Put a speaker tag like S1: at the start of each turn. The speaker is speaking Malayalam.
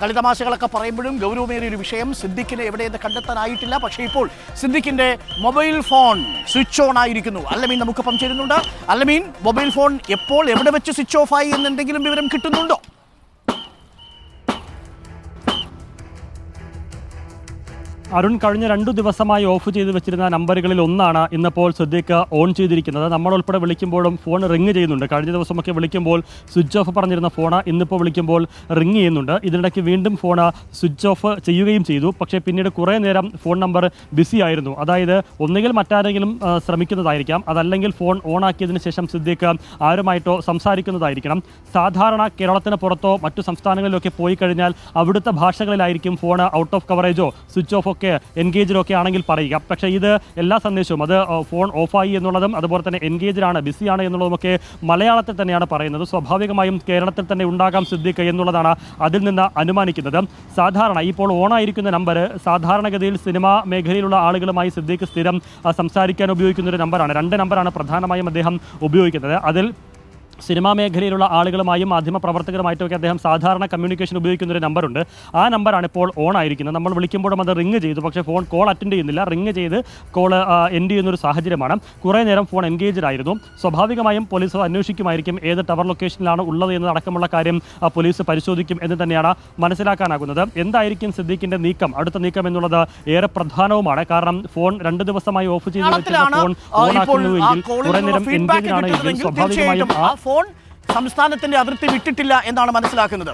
S1: കളിതമാശകളൊക്കെ പറയുമ്പോഴും ഗൗരവമേറിയ ഒരു വിഷയം സിദ്ദിഖിനെ എവിടെയെന്ന് കണ്ടെത്താനായിട്ടില്ല. പക്ഷേ ഇപ്പോൾ സിദ്ദിഖിന്റെ മൊബൈൽ ഫോൺ സ്വിച്ച് ഓൺ ആയിരിക്കുന്നു. അല്ലമീൻ നമുക്കൊപ്പം ചേരുന്നുണ്ട് അല്ലമീൻ മൊബൈൽ ഫോൺ എപ്പോൾ എവിടെ വെച്ച് സ്വിച്ച് ഓഫ് ആയി എന്നെന്തെങ്കിലും വിവരം കിട്ടുന്നുണ്ടോ?
S2: അരുൺ കഴിഞ്ഞ രണ്ടു ദിവസമായി ഓഫ് ചെയ്ത് വെച്ചിരുന്ന നമ്പറുകളിൽ ഒന്നാണ് ഇന്നിപ്പോൾ ശ്രദ്ധിക്ക ഓൺ ചെയ്തിരിക്കുന്നത്. നമ്മൾ ഉൾപ്പെടെ വിളിക്കുമ്പോഴും ഫോൺ റിങ് ചെയ്യുന്നുണ്ട്. കഴിഞ്ഞ ദിവസമൊക്കെ വിളിക്കുമ്പോൾ സ്വിച്ച് ഓഫ് പറഞ്ഞിരുന്ന ഫോൺ ഇന്നിപ്പോൾ വിളിക്കുമ്പോൾ റിങ് ചെയ്യുന്നുണ്ട്. ഇതിനിടയ്ക്ക് വീണ്ടും ഫോൺ സ്വിച്ച് ഓഫ് ചെയ്യുകയും ചെയ്തു. പക്ഷേ പിന്നീട് കുറേ നേരം ഫോൺ നമ്പർ ബിസി ആയിരുന്നു. അതായത് ഒന്നുകിൽ മറ്റാരെങ്കിലും ശ്രമിക്കുന്നതായിരിക്കാം. അതല്ലെങ്കിൽ ഫോൺ ഓൺ ആക്കിയതിന് ശേഷം സിദ്ദീഖ് ആരുമായിട്ടോ സംസാരിക്കുന്നതായിരിക്കണം. സാധാരണ കേരളത്തിന് പുറത്തോ മറ്റു സംസ്ഥാനങ്ങളിലൊക്കെ പോയി കഴിഞ്ഞാൽ അവിടുത്തെ ഭാഷകളിലായിരിക്കും ഫോൺ ഔട്ട് ഓഫ് കവറേജോ സ്വിച്ച് ഓഫ് ഒക്കെ എൻഗേജിലും ഒക്കെ ആണെങ്കിൽ പറയുക. പക്ഷേ ഇത് എല്ലാ സന്ദേശവും അത് ഫോൺ ഓഫായി എന്നുള്ളതും അതുപോലെ തന്നെ എൻഗേജിലാണ് ബിസിയാണ് എന്നുള്ളതുമൊക്കെ മലയാളത്തിൽ തന്നെയാണ് പറയുന്നത്. സ്വാഭാവികമായും കേരളത്തിൽ തന്നെ ഉണ്ടാകാം സിദ്ധിക്ക് എന്നുള്ളതാണ് അതിൽ നിന്ന് അനുമാനിക്കുന്നത്. സാധാരണ ഇപ്പോൾ ഓണായിരിക്കുന്ന നമ്പർ സാധാരണഗതിയിൽ സിനിമാ മേഖലയിലുള്ള ആളുകളുമായി സിദ്ദീഖ് സ്ഥിരം സംസാരിക്കാൻ ഉപയോഗിക്കുന്ന ഒരു നമ്പറാണ്. രണ്ട് നമ്പറാണ് പ്രധാനമായും അദ്ദേഹം ഉപയോഗിക്കുന്നത്. അതിൽ സിനിമാ മേഖലയിലുള്ള ആളുകളുമായും മാധ്യമ പ്രവർത്തകരുമായിട്ടൊക്കെ അദ്ദേഹം സാധാരണ കമ്മ്യൂണിക്കേഷൻ ഉപയോഗിക്കുന്ന ഒരു നമ്പറുണ്ട്. ആ നമ്പറാണ് ഇപ്പോൾ ഓൺ ആയിരിക്കുന്നത്. നമ്മൾ വിളിക്കുമ്പോഴും അത് റിങ് ചെയ്തു. പക്ഷേ ഫോൺ കോൾ അറ്റൻഡ് ചെയ്യുന്നില്ല. റിങ് ചെയ്ത് കോൾ എൻഡ് ചെയ്യുന്ന ഒരു സാഹചര്യമാണ്. കുറേ നേരം ഫോൺ എൻഗേജ്ഡ് ആയിരുന്നു. സ്വാഭാവികമായും പോലീസ് അന്വേഷിക്കുമായിരിക്കും ഏത് ടവർ ലൊക്കേഷനിലാണ് ഉള്ളത് എന്നതടക്കമുള്ള കാര്യം പോലീസ് പരിശോധിക്കും എന്ന് തന്നെയാണ് മനസ്സിലാക്കാനാകുന്നത്. എന്തായിരിക്കും സിദ്ദീഖിന്റെ നീക്കം? അടുത്ത നീക്കം എന്നുള്ളത് ഏറെ പ്രധാനവുമാണ്. കാരണം ഫോൺ രണ്ട് ദിവസമായി ഓഫ് ചെയ്ത് വെച്ചിരുന്ന ഫോൺ ഓൺ ആക്കുന്നുവെങ്കിൽ കുറേ നേരം എൻഗേജ്ഡ് ആണെങ്കിൽ സ്വാഭാവികമായും
S1: ആ ഫോൺ സംസ്ഥാനത്തിന്റെ അതിർത്തി വിട്ടിട്ടില്ല എന്നാണ് മനസ്സിലാക്കുന്നത്.